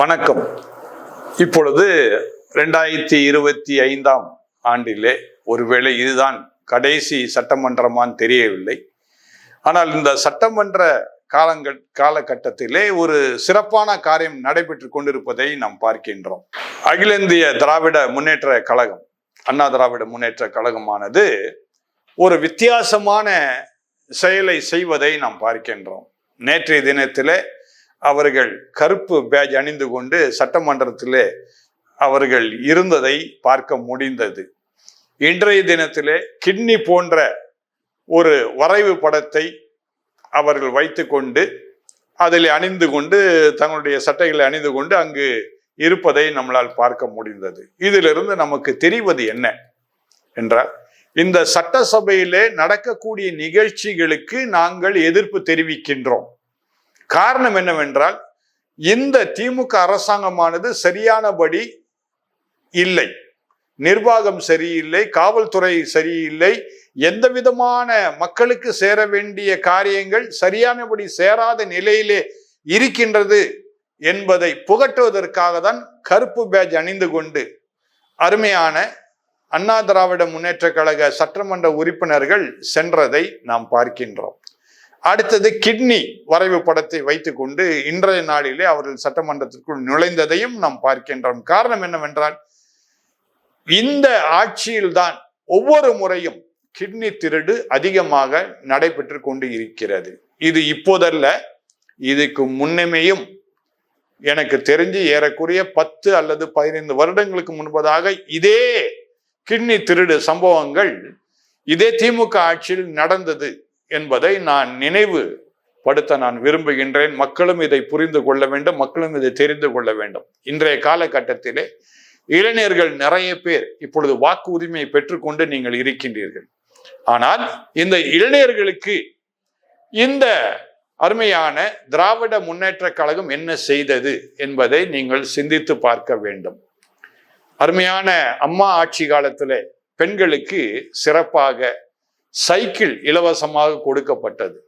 வணக்கம். இப்பொழுது ரெண்டாயிரத்தி இருபத்தி ஐந்தாம் ஆண்டிலே ஒருவேளை இதுதான் கடைசி சட்டமன்றமான்னு தெரியவில்லை. ஆனால் இந்த சட்டமன்ற காலங்கள் காலகட்டத்திலே ஒரு சிறப்பான காரியம் நடைபெற்று கொண்டிருப்பதை நாம் பார்க்கின்றோம். அகில இந்திய திராவிட முன்னேற்ற கழகம் அண்ணா திராவிட முன்னேற்ற கழகமானது ஒரு வித்தியாசமான செயலை செய்வதை நாம் பார்க்கின்றோம். நேற்றைய தினத்திலே அவர்கள் கருப்பு பேஜ் அணிந்து கொண்டு சட்டமன்றத்திலே அவர்கள் இருந்ததை பார்க்க முடிந்தது. இன்றைய தினத்திலே கிட்னி போன்ற ஒரு வரைவு படத்தை அவர்கள் வைத்துக்கொண்டு அதில் அணிந்து கொண்டு தங்களுடைய சட்டைகளை அணிந்து கொண்டு அங்கு இருப்பதை நம்மளால் பார்க்க முடிந்தது. இதிலிருந்து நமக்கு தெரிவது என்ன என்றால் இந்த சட்டசபையிலே நடக்கக்கூடிய நிகழ்ச்சிகளுக்கு நாங்கள் எதிர்ப்பு தெரிவிக்கின்றோம். காரணம் என்னவென்றால் இந்த திமுக அரசாங்கமானது சரியானபடி இல்லை. நிர்வாகம் சரியில்லை காவல்துறை சரியில்லை எந்த விதமான மக்களுக்கு சேர வேண்டிய காரியங்கள் சரியானபடி சேராத நிலையிலே இருக்கின்றது என்பதை புகட்டுவதற்காக தான் கருப்பு பேஜ் அணிந்து கொண்டு அருமையான அண்ணா திராவிட முன்னேற்ற கழக சட்டமன்ற உறுப்பினர்கள் சென்றதை நாம் பார்க்கின்றோம். அடுத்தது கிட்னி வரைவு படத்தை வைத்துக்கொண்டு இன்றைய நாளிலே அவர்கள் சட்டமன்றத்திற்குள் நுழைந்ததையும் நாம் பார்க்கின்றோம். காரணம் என்னவென்றால் இந்த ஆட்சியில்தான் ஒவ்வொரு முறையும் கிட்னி திருடு அதிகமாக நடைபெற்று கொண்டு இருக்கிறது. இது இப்போதல்ல இதுக்கு முன்னமேயும் எனக்கு தெரிஞ்சு ஏறக்குறைய பத்து அல்லது பதினைந்து வருடங்களுக்கு முன்பதாக இதே கிட்னி திருடு சம்பவங்கள் இதே திமுக ஆட்சியில் நடந்தது. என்பதை நான் நினைவு படுத்த நான் விரும்புகின்றேன். மக்களும் இதை புரிந்து கொள்ள வேண்டும் மக்களும் இதை தெரிந்து கொள்ள வேண்டும். இன்றைய காலகட்டத்திலே இளைஞர்கள் நிறைய பேர் இப்பொழுது வாக்கு உரிமையை பெற்றுக்கொண்டு நீங்கள் இருக்கின்றீர்கள். ஆனால் இந்த இளைஞர்களுக்கு இந்த அருமையான திராவிட முன்னேற்ற கழகம் என்ன செய்தது என்பதை நீங்கள் சிந்தித்து பார்க்க வேண்டும். அருமையான அம்மா ஆட்சி காலத்தில் பெண்களுக்கு சிறப்பாக சைக்கிள் இலவசமாக கொடுக்கப்பட்டது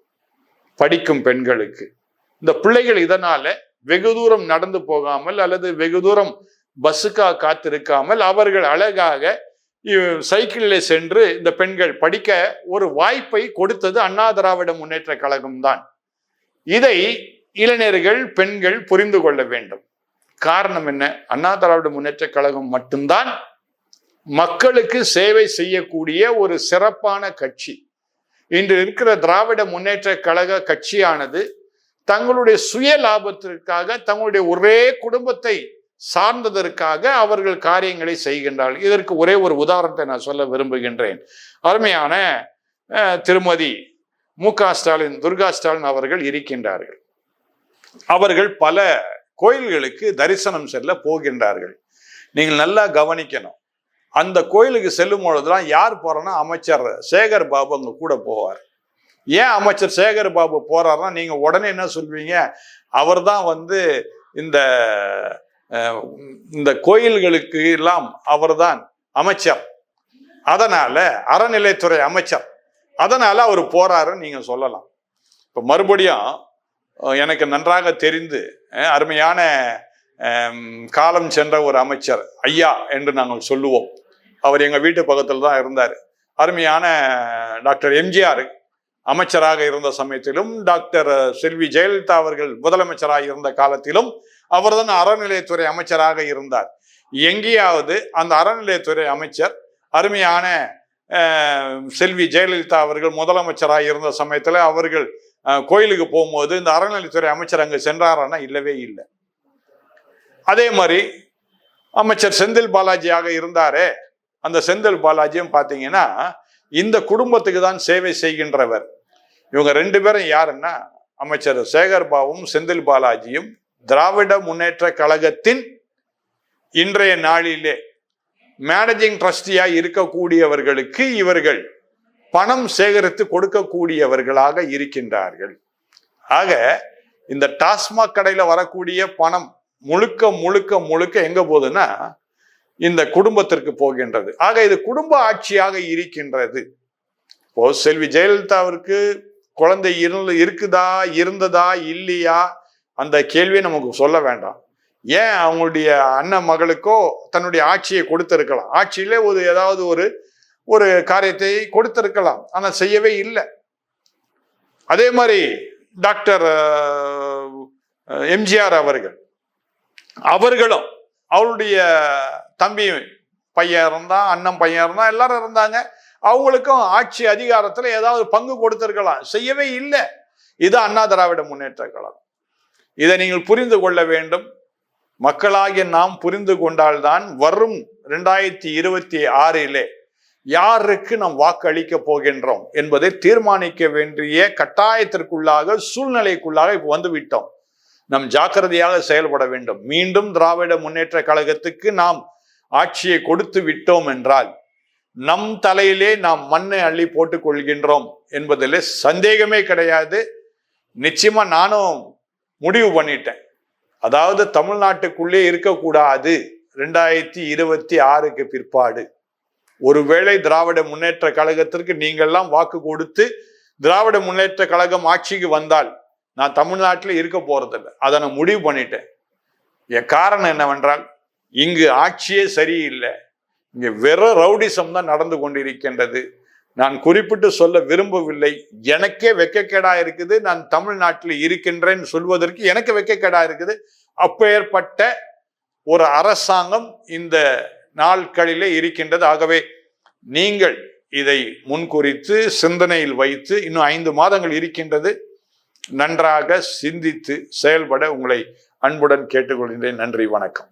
படிக்கும் பெண்களுக்கு. இந்த பிள்ளைகள் இதனால வெகு தூரம் நடந்து போகாமல் அல்லது வெகு தூரம் பஸ்ஸுக்காக காத்திருக்காமல் அவர்கள் அழகாக சைக்கிளில் சென்று இந்த பெண்கள் படிக்க ஒரு வாய்ப்பை கொடுத்தது அண்ணா திராவிட முன்னேற்ற கழகம் தான். இதை இளைஞர்கள் பெண்கள் புரிந்து கொள்ள வேண்டும். காரணம் என்ன? அண்ணா திராவிட முன்னேற்ற கழகம் மட்டும்தான் மக்களுக்கு சேவை செய்யக்கூடிய ஒரு சிறப்பான கட்சி. இன்று இருக்கிற திராவிட முன்னேற்ற கழக கட்சியானது தங்களுடைய சுய லாபத்திற்காக தங்களுடைய ஒரே குடும்பத்தை சார்ந்ததற்காக அவர்கள் காரியங்களை செய்கின்றார்கள். இதற்கு ஒரே ஒரு உதாரணத்தை நான் சொல்ல விரும்புகின்றேன். அருமையான திருமதி மு க ஸ்டாலின் துர்கா ஸ்டாலின் அவர்கள் இருக்கின்றார்கள். அவர்கள் பல கோயில்களுக்கு தரிசனம் செல்ல போகின்றார்கள். நீங்கள் நல்லா கவனிக்கணும். அந்த கோயிலுக்கு செல்லும் பொழுதுலாம் யார் போறோன்னா அமைச்சர் சேகர் பாபு அங்கே கூட போவார். ஏன் அமைச்சர் சேகர் பாபு போறாருன்னா நீங்க உடனே என்ன சொல்வீங்க? அவர்தான் வந்து இந்த இந்த கோயில்களுக்கு எல்லாம் அவர்தான் அமைச்சர். அதனால அறநிலைத்துறை அமைச்சர். அதனால அவர் போறாருன்னு நீங்க சொல்லலாம். இப்போ மறுபடியும் எனக்கு நன்றாக தெரிந்து அருமையான காலம் சென்ற ஒரு அமைச்சர் ஐயா என்று நாங்கள் சொல்லுவோம். அவர் எங்கள் வீட்டு பக்கத்தில் தான் இருந்தார். அருமையான டாக்டர் எம்ஜிஆர் அமைச்சராக இருந்த சமயத்திலும் டாக்டர் செல்வி ஜெயலலிதா அவர்கள் முதலமைச்சராக இருந்த காலத்திலும் அவர்தான் அறநிலையத்துறை அமைச்சராக இருந்தார். எங்கேயாவது அந்த அறநிலையத்துறை அமைச்சர் அருமையான செல்வி ஜெயலலிதா அவர்கள் முதலமைச்சராக இருந்த சமயத்தில் அவர்கள் கோயிலுக்கு போகும்போது இந்த அறநிலையத்துறை அமைச்சர் அங்கு சென்றாரான்னா இல்லவே இல்லை. அதே மாதிரி அமைச்சர் செந்தில் பாலாஜியாக இருந்தாரே அந்த செந்தில் பாலாஜியும் பார்த்தீங்கன்னா இந்த குடும்பத்துக்கு தான் சேவை செய்கின்றவர். இவங்க ரெண்டு பேரும் யாருன்னா அமைச்சர் சேகர் பாபும் செந்தில் பாலாஜியும் திராவிட முன்னேற்ற கழகத்தின் இன்றைய நாளிலே மேனேஜிங் ட்ரஸ்டியாக இருக்கக்கூடியவர்களுக்கு இவர்கள் பணம் சேகரித்து கொடுக்கக்கூடியவர்களாக இருக்கின்றார்கள். ஆக இந்த டாஸ்மாக் கடையில் வரக்கூடிய பணம் முழுக்க முழுக்க முழுக்க எங்கே போகுதுன்னா இந்த குடும்பத்திற்கு போகின்றது. ஆக இது குடும்ப ஆட்சியாக இருக்கின்றது. இப்போ செல்வி ஜெயலலிதாவிற்கு குழந்தை இருந்து இருக்குதா இருந்ததா இல்லையா? அந்த கேள்வியை நமக்கு சொல்ல வேண்டாம். ஏன் அவங்களுடைய அண்ணன் மகளுக்கோ தன்னுடைய ஆட்சியை கொடுத்திருக்கலாம்? ஆட்சியிலே ஒரு ஏதாவது ஒரு ஒரு காரியத்தை கொடுத்திருக்கலாம். ஆனால் செய்யவே இல்லை. அதே மாதிரி டாக்டர் எம்ஜிஆர் அவர்கள். அவர்களும் அவளுடைய தம்பி பையன் இருந்தான் அண்ணன் பையன் இருந்தான் எல்லாரும் இருந்தாங்க. அவங்களுக்கும் ஆட்சி அதிகாரத்தில் ஏதாவது பங்கு கொடுத்திருக்கலாம். செய்யவே இல்லை. இது அண்ணா திராவிட முன்னேற்ற கழகம். இதை நீங்கள் புரிந்து கொள்ள வேண்டும். மக்களாகிய நாம் புரிந்து கொண்டால்தான் வரும் ரெண்டாயிரத்தி இருபத்தி ஆறிலே யாருக்கு நாம் வாக்களிக்க போகின்றோம் என்பதை தீர்மானிக்க வேண்டிய கட்டாயத்திற்குள்ளாக சூழ்நிலைக்குள்ளாக இப்போ வந்துவிட்டோம். நம் ஜாக்கிரதையாக செயல்பட வேண்டும். மீண்டும் திராவிட முன்னேற்ற கழகத்துக்கு நாம் ஆட்சியை கொடுத்து விட்டோம் என்றால் நம் தலையிலே நாம் மண்ணை அள்ளி போட்டுக் கொள்கின்றோம் என்பதில் சந்தேகமே கிடையாது. நிச்சயமா நானும் முடிவு பண்ணிட்டேன். அதாவது தமிழ்நாட்டுக்குள்ளே இருக்கக்கூடாது ரெண்டாயிரத்தி இருபத்தி ஆறுக்கு பிற்பாடு. ஒருவேளை திராவிட முன்னேற்ற கழகத்திற்கு நீங்கள்லாம் வாக்கு கொடுத்து திராவிட முன்னேற்ற கழகம் ஆட்சிக்கு வந்தால் நான் தமிழ்நாட்டில் இருக்க போறதில்லை. அதை நான் முடிவு பண்ணிட்டேன். என் காரணம் என்னவென்றால் இங்கு ஆட்சியே சரியில்லை. இங்கே வெறும் ரவுடிசம் தான் நடந்து கொண்டிருக்கின்றது. நான் குறிப்பிட்டு சொல்ல விரும்பவில்லை. எனக்கே வெக்கக்கேடா இருக்குது. நான் தமிழ்நாட்டில் இருக்கின்றேன் சொல்வதற்கு எனக்கு வெக்கக்கேடா இருக்குது. அப்பேற்பட்ட ஒரு அரசாங்கம் இந்த நாட்களிலே இருக்கின்றது. ஆகவே நீங்கள் இதை முன்குறித்து சிந்தனையில் வைத்து இன்னும் ஐந்து மாதங்கள் இருக்கின்றது. நன்றாக சிந்தித்து செயல்பட உங்களை அன்புடன் கேட்டுக்கொள்கின்றேன். நன்றி வணக்கம்.